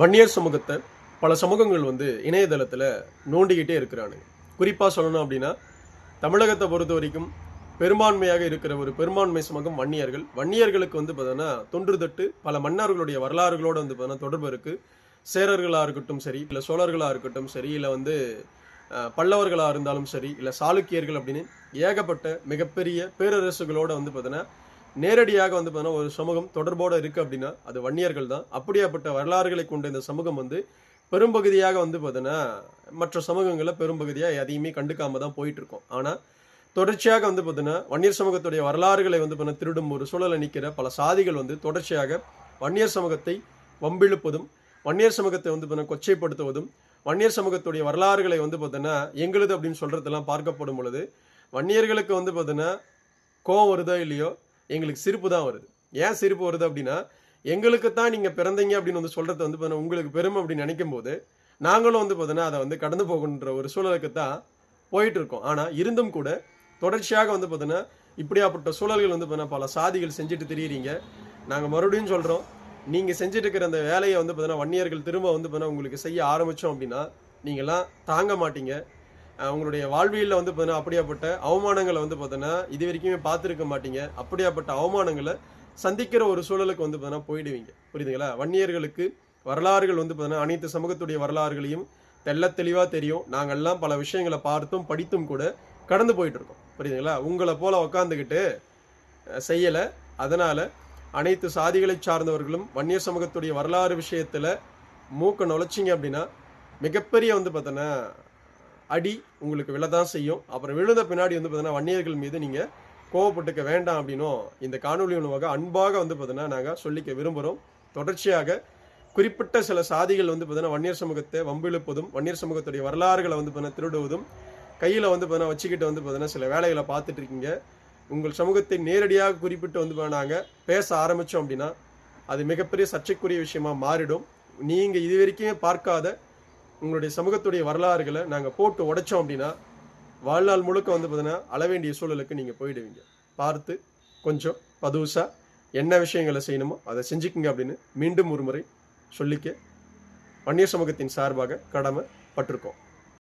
வன்னியர் சமூகத்தை பல சமூகங்கள் வந்து இணையதளத்தில் நோண்டிக்கிட்டே இருக்கிறானுங்க. குறிப்பாக சொல்லணும் அப்படின்னா தமிழகத்தை பொறுத்த வரைக்கும் பெரும்பான்மையாக இருக்கிற ஒரு பெரும்பான்மை சமூகம் வன்னியர்கள். வன்னியர்களுக்கு வந்து பார்த்தோன்னா தொன்று தட்டு பல மன்னர்களுடைய வரலாறுகளோடு வந்து பார்த்தோன்னா தொடர்பு இருக்குது சேரர்களாக இருக்கட்டும் சரி இல்லை சோழர்களாக இருக்கட்டும் சரி இல்லை வந்து பல்லவர்களாக இருந்தாலும் சரி இல்லை சாளுக்கியர்கள் அப்படின்னு ஏகப்பட்ட மிகப்பெரிய பேரரசுகளோட வந்து பார்த்தோன்னா நேரடியாக வந்து பார்த்தீங்கன்னா ஒரு சமூகம் தொடர்போடு இருக்குது அப்படின்னா அது வன்னியர்கள் தான். அப்படியாப்பட்ட வரலாறுகளை கொண்ட இந்த சமூகம் வந்து பெரும்பகுதியாக வந்து பார்த்தோன்னா மற்ற சமூகங்களில் பெரும்பகுதியாக எதையுமே கண்டுக்காம தான் போயிட்டு இருக்கோம். ஆனால் தொடர்ச்சியாக வந்து பார்த்தீங்கன்னா வன்னியர் சமூகத்துடைய வரலாறுகளை வந்து பார்த்தீங்கன்னா திருடும் ஒரு சூழலை நிற்கிற பல சாதிகள் வந்து தொடர்ச்சியாக வன்னியர் சமூகத்தை வம்பிழுப்பதும் வன்னியர் சமூகத்தை வந்து பார்த்தீங்கன்னா கொச்சைப்படுத்துவதும் வன்னியர் சமூகத்துடைய வரலாறுகளை வந்து பார்த்தீங்கன்னா எங்களுது அப்படின்னு சொல்கிறதெல்லாம் பார்க்கப்படும் பொழுது வன்னியர்களுக்கு வந்து பார்த்தீங்கன்னா கோவம் வருதோ இல்லையோ எங்களுக்கு சிரிப்பு தான் வருது. ஏன் சிரிப்பு வருது அப்படின்னா எங்களுக்கு தான் நீங்கள் பிறந்தீங்க அப்படின்னு வந்து சொல்கிறது வந்து பார்த்தீங்கன்னா உங்களுக்கு பெருமை அப்படின்னு நினைக்கும் போது நாங்களும் வந்து பார்த்தீங்கன்னா அதை வந்து கடந்து போகணுன்ற ஒரு சூழலுக்கு தான் போயிட்டுருக்கோம். ஆனால் இருந்தும் கூட தொடர்ச்சியாக வந்து பார்த்தீங்கன்னா இப்படியாப்பட்ட சூழல்கள் வந்து பார்த்தீங்கன்னா பல சாதிகள் செஞ்சுட்டு தெரியுறீங்க. நாங்கள் மறுபடியும் சொல்கிறோம் நீங்கள் செஞ்சுட்டு இருக்கிற அந்த வேலையை வந்து பார்த்தீங்கன்னா வன்னியர்கள் திரும்ப வந்து பார்த்தீங்கன்னா உங்களுக்கு செய்ய ஆரம்பித்தோம் அப்படின்னா நீங்களாம் தாங்க மாட்டீங்க. உங்களுடைய வாழ்வியலில் வந்து பார்த்தீங்கன்னா அப்படியாப்பட்ட அவமானங்களை வந்து பார்த்தீங்கன்னா இது வரைக்குமே பார்த்துருக்க மாட்டீங்க. அப்படியாப்பட்ட அவமானங்களை சந்திக்கிற ஒரு சூழலுக்கு வந்து பார்த்தீங்கன்னா போயிடுவீங்க. புரியுதுங்களா? வன்னியர்களுக்கு வரலாறுகள் வந்து பார்த்தீங்கன்னா அனைத்து சமூகத்துடைய வரலாறுகளையும் தெல்ல தெளிவாக தெரியும். நாங்கள்லாம் பல விஷயங்களை பார்த்தும் படித்தும் கூட கடந்து போயிட்டு இருக்கோம் புரியுதுங்களா? உங்களை போல உக்காந்துக்கிட்டு செய்யலை. அதனால் அனைத்து சாதிகளை சார்ந்தவர்களும் வன்னியர் சமூகத்துடைய வரலாறு விஷயத்தில் மூக்க நுழைச்சிங்க அப்படின்னா மிகப்பெரிய வந்து பார்த்தோன்னா அடி உங்களுக்கு விழதான் செய்யும். அப்புறம் விழுந்த பின்னாடி வந்து பார்த்தீங்கன்னா வன்னியர்கள் மீது நீங்கள் கோவப்பட்டுக்க வேண்டாம் அப்படின்னும் இந்த காணொலி உணவாக அன்பாக வந்து பார்த்தீங்கன்னா நாங்கள் சொல்லிக்க விரும்புகிறோம் தொடர்ச்சியாக குறிப்பிட்ட சில சாதிகள் வந்து பார்த்தீங்கன்னா வன்னியர் சமூகத்தை வம்பிழுப்பதும் வன்னியர் சமூகத்துடைய வரலாறுகளை வந்து பார்த்தீங்கன்னா திருடுவதும் கையில் வந்து பார்த்தீங்கன்னா வச்சுக்கிட்டு வந்து பார்த்தீங்கன்னா சில வேலைகளை பார்த்துட்டு இருக்கீங்க. உங்கள் சமூகத்தை நேரடியாக குறிப்பிட்டு வந்து நாங்கள் பேச ஆரம்பித்தோம் அப்படின்னா அது மிகப்பெரிய சர்ச்சைக்குரிய விஷயமா மாறிடும். நீங்கள் இது வரைக்குமே பார்க்காத உங்களுடைய சமூகத்துடைய வரலாறுகளை நாங்கள் போட்டு உடைச்சோம் அப்படின்னா வாழ்நாள் முழுக்க வந்து பார்த்தீங்கன்னா அள வேண்டிய சூழலுக்கு நீங்கள் போயிடுவீங்க. பார்த்து கொஞ்சம் பதுசாக என்ன விஷயங்களை செய்யணுமோ அதை செஞ்சுக்குங்க அப்படின்னு மீண்டும் ஒரு முறை சொல்லிக்க வன்னியர் சமூகத்தின் சார்பாக கடமை பட்டிருக்கோம்